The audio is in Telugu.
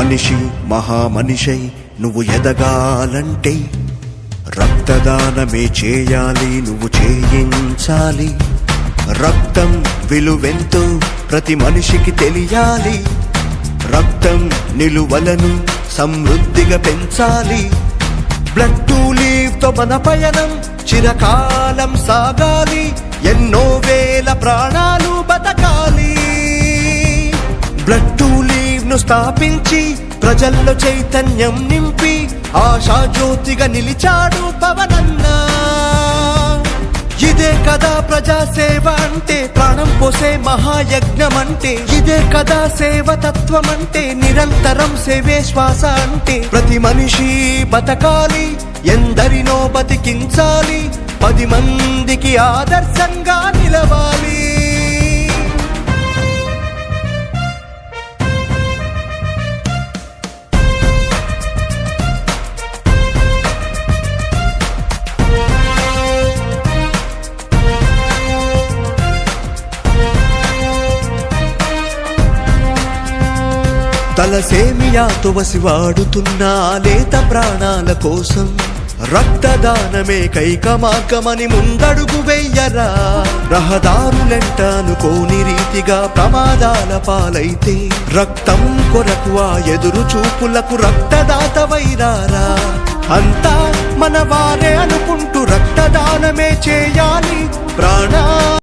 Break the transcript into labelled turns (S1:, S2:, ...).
S1: మనిషి మహామనిషై నువ్వు ఎదగాలంటే రక్తదానమే చేయాలి నువ్వు చేయించాలి. రక్తం విలువెంతో ప్రతి మనిషికి తెలియాలి. రక్తం నిలువలను సమృద్ధిగా పెంచాలి. బ్లడ్ టు లీవ్తో మన పయనం చిరకాలం సాగాలి. ఎన్నో వేల ప్రాణాలు బతకాలి. బ్లడ్ టు స్థాపించి ప్రజల్లో చైతన్యం నింపి ఆశా జ్యోతిగా నిలిచాడు పవనన్న. ఇదే కదా ప్రజా సేవ అంటే ప్రాణం పోసే మహాయజ్ఞం అంటే ఇదే కదా సేవ తత్వం అంటే నిరంతరం సేవే శ్వాస అంటే. ప్రతి మనిషి బతకాలి ఎందరినో బతికించాలి పది మందికి ఆదర్శంగా నిలవాలి. తలసేమియాతో వసివాడుతున్న వాడుతున్నా లేత ప్రాణాల కోసం రక్తదానమే కైక మార్గమని ముందడుగు వెయ్యరా రహదారులెంట అనుకోని రీతిగా ప్రమాదాల పాలైతే రక్తం కొరకు ఆ ఎదురు చూపులకు రక్తదాత వైరారా. అంతా మన వారే అనుకుంటూ రక్తదానమే చేయాలి. ప్రాణా